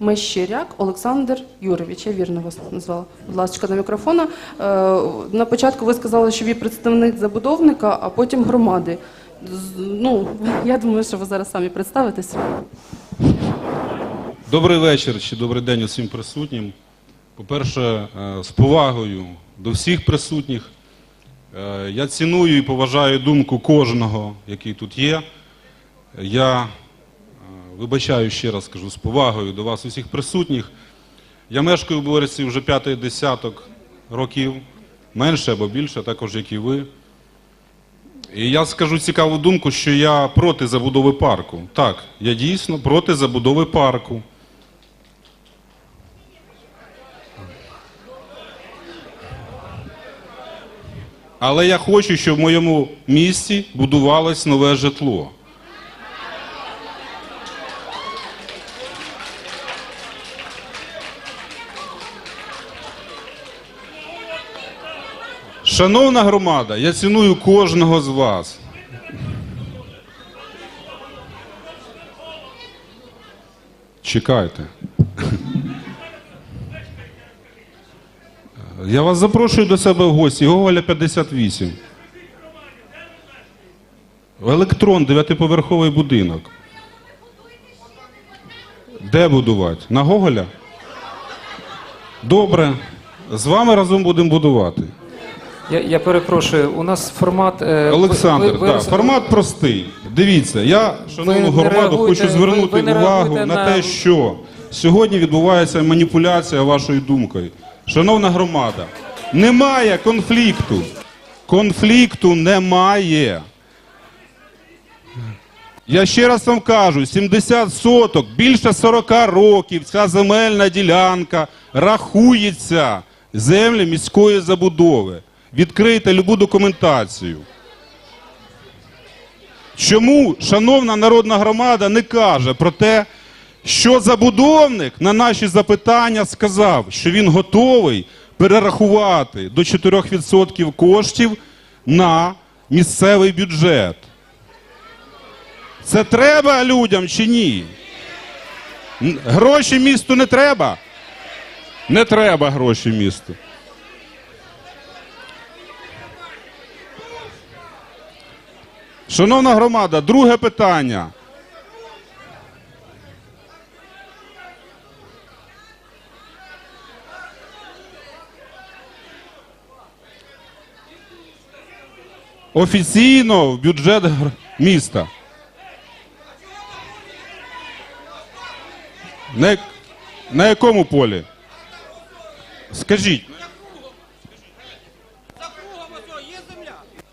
Мещеряк Олександр Юрович, я вірно вас назвала. Будь ласка, на мікрофона. Е, На початку ви сказали, що ви представник забудовника, а потім громади. Ну, я думаю, що ви зараз самі представитесь. Добрий вечір чи добрий день усім присутнім. По-перше, е, з повагою до всіх присутніх. Е, Я ціную і поважаю думку кожного, який тут є. Я вибачаю ще раз кажу з повагою до вас усіх присутніх. Я мешкаю в Борисі вже п'ятий десяток років, менше або більше, також як і ви. І я скажу цікаву думку, що я проти забудови парку. Так, я дійсно проти забудови парку. Але я хочу, щоб в моєму місті будувалось нове житло. Шановна громада, я ціную кожного з вас. Чекайте. Я вас запрошую до себе в гості. Гоголя 58. Електрон, дев'ятиповерховий будинок. Де будувати? На Гоголя? Добре. З вами разом будемо будувати. Я, я перепрошую, у нас формат. е, Олександр, ви- ви- да, ви- формат простий. Дивіться, я, шановну громаду, хочу звернути ви- ви увагу на на- те, що сьогодні відбувається маніпуляція вашою думкою. Шановна громада, немає конфлікту. Конфлікту немає. Я ще раз вам кажу: 70 соток, більше 40 років ця земельна ділянка рахується землі міської забудови. Відкрийте любу документацію. Чому шановна народна громада не каже про те, що забудовник на наші запитання сказав, що він готовий перерахувати до 4% коштів на місцевий бюджет? Це треба людям чи ні? Гроші місту не треба? Не треба гроші місту. Шановна громада, друге питання. Офіційно в бюджет міста. На якому полі? Скажіть. За кругом ось є земля?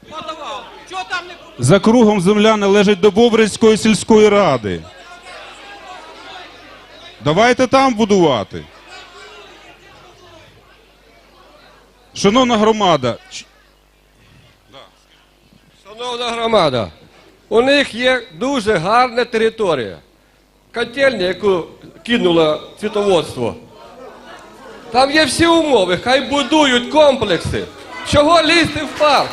Подавав. Чого там не За кругом земля належить до Бобрицької сільської ради. Давайте там будувати. Шановна громада, Шановна громада, у них є дуже гарна територія. Котельня, яку кинуло цвітоводство. Там є всі умови, хай будують комплекси. Чого лізти в парк?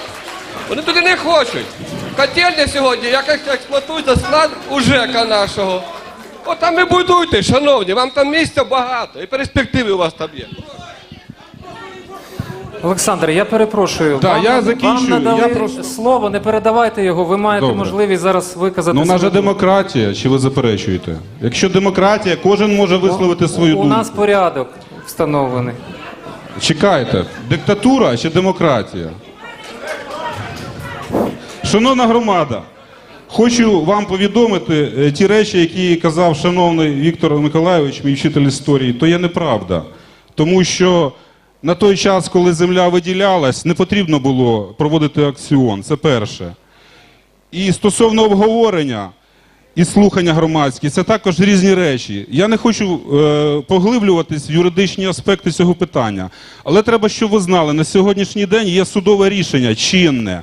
Вони туди не хочуть. Котельня сьогодні якось експлуатується склад у ЖЕКа нашого. От там і будуйте, шановні, вам там місця багато і перспективи у вас там є. Олександр, я перепрошую. Да, вам, я вам надали Я прошу- слово, не передавайте його. Ви маєте Добре. можливість зараз виказати. ну у нас же демократія, чи ви заперечуєте? Якщо демократія, кожен може висловити свою У думку. нас порядок встановлений. Чекайте, диктатура чи демократія? Шановна громада, хочу вам повідомити е, ті речі, які казав шановний Віктор Миколайович, мій вчитель історії, то є неправда. Тому що на той час, коли земля виділялась, не потрібно було проводити акціон. Це перше. І стосовно обговорення і слухання громадські, це також різні речі. Я не хочу е, поглиблюватись в юридичні аспекти цього питання. Але треба, щоб ви знали, на сьогоднішній день є судове рішення чинне.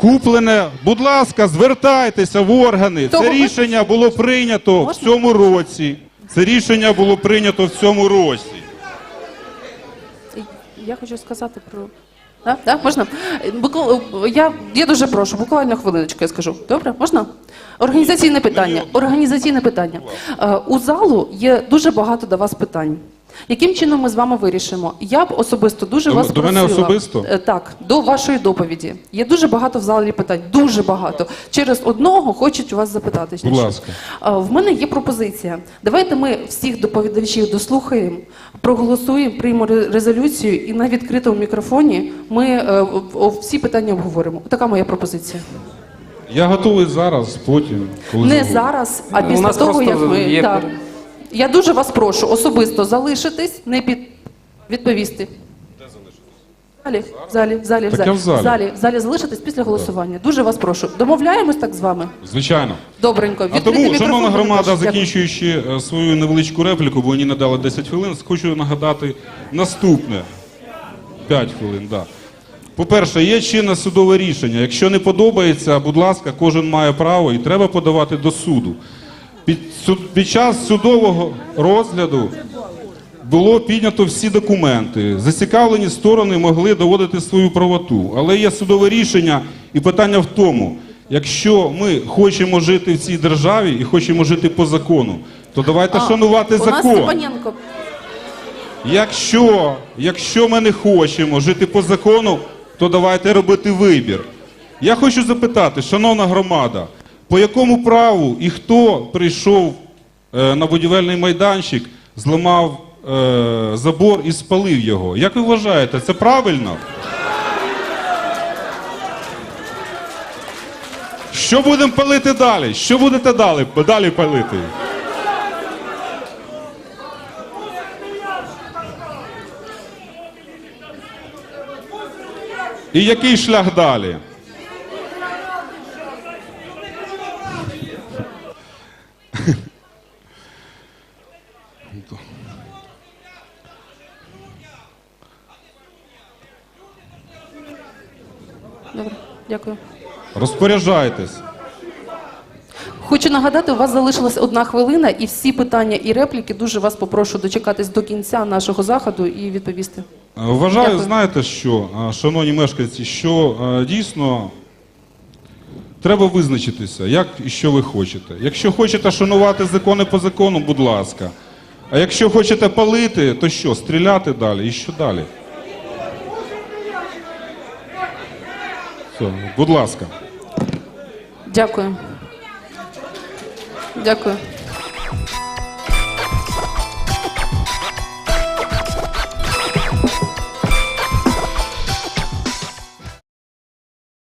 Куплене, будь ласка, звертайтеся в органи. Того Це ви- рішення було прийнято в Можна? цьому році. Це рішення було прийнято в цьому році. Я хочу сказати про Да? Да? Можна? Е, Я, я дуже прошу, буквально хвилиночку я скажу. Добре? Можна? Організаційне питання. Організаційне питання. Е, У залу є дуже багато до вас питань. Яким чином ми з вами вирішимо? Я б особисто дуже До- вас до мене просила. особисто? Е, Так, до вашої доповіді. Є дуже багато в залі питань. Дуже багато. Через одного хочуть у вас запитати. Будь ласка. Е, В мене є пропозиція. Давайте ми всіх доповідачів дослухаємо, проголосуємо, приймемо резолюцію і на відкритому мікрофоні ми е, всі питання обговоримо. Така моя пропозиція. Я готовий зараз, потім, коли Не зараз, а після того, як ми. є Так. Я дуже вас прошу особисто залишитись, не під відповісти. Залі, в залі, в залі, в Так залі, я в залі. в залі, в залі залишитись після голосування. Дуже вас прошу. Домовляємось так з вами? Звичайно. Добренько. А Відкритий тому, мікрофон, шановна будь громада, ласка. Закінчуючи е, свою невеличку репліку, бо мені надали 10 хвилин, хочу нагадати наступне. 5 хвилин, так. Да. По-перше, є чинне судове рішення. Якщо не подобається, будь ласка, кожен має право і треба подавати до суду. Під, суд- під час судового розгляду було піднято всі документи. Зацікавлені сторони могли доводити свою правоту. Але є судове рішення, і питання в тому, якщо ми хочемо жити в цій державі і хочемо жити по закону, то давайте А, шанувати У нас закон. Степаненко. Якщо, якщо ми не хочемо жити по закону, то давайте робити вибір. Я хочу запитати, шановна громада, по якому праву і хто прийшов е, на будівельний майданчик, зламав е, забор і спалив його? Як ви вважаєте, це правильно? Що будемо палити далі? Що будете далі, далі палити? І який шлях далі? Добре, дякую. Розпоряджайтесь. Хочу нагадати, у вас залишилась одна хвилина, і всі питання і репліки дуже вас попрошу дочекатись до кінця нашого заходу і відповісти. Е, Вважаю, Дякую. знаєте що, е, шановні мешканці, що е, дійсно треба визначитися, як і що ви хочете. Якщо хочете шанувати закони по закону, будь ласка. А якщо хочете палити, то що, стріляти далі і що далі? Будь ласка. Дякую. Дякую.